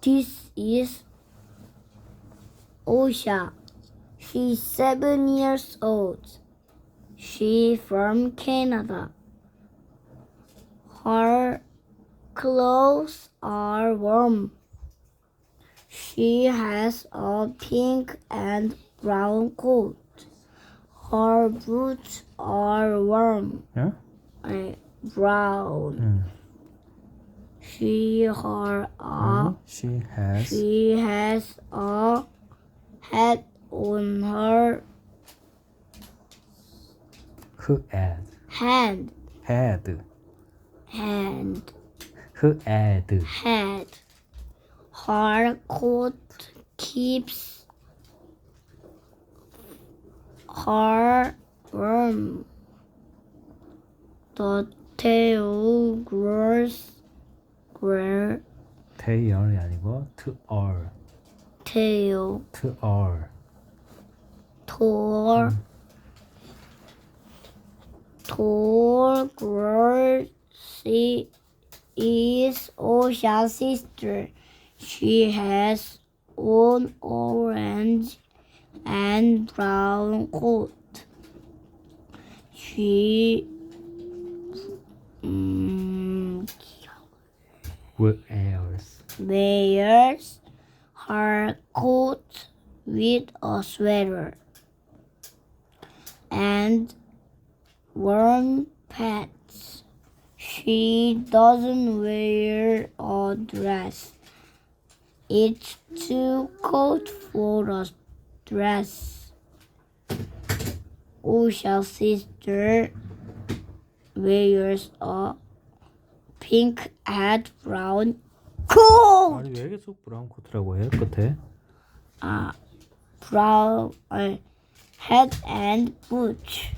This is Osha. She's seven years old. She's from Canada. Her clothes are warm. She has a pink and brown coat. Her boots are warm. Yeah? And brown. Yeah. She her a mm-hmm. she has she has a hat on her who head hand. Head hand. Head head her coat keeps her warm the tail grows where tail이 아니고 to all tail to all tall tall girl she is Osha's sister. She has an orange and brown coat. She what else wears her coat with a sweater and warm pants. She doesn't wear a dress. It's too cold for a dress. Osha's sister wears a pink and brown coat. 아니 왜 계속 브라운 코트라고 해요 끝에 uh, brown uh, hat and boots.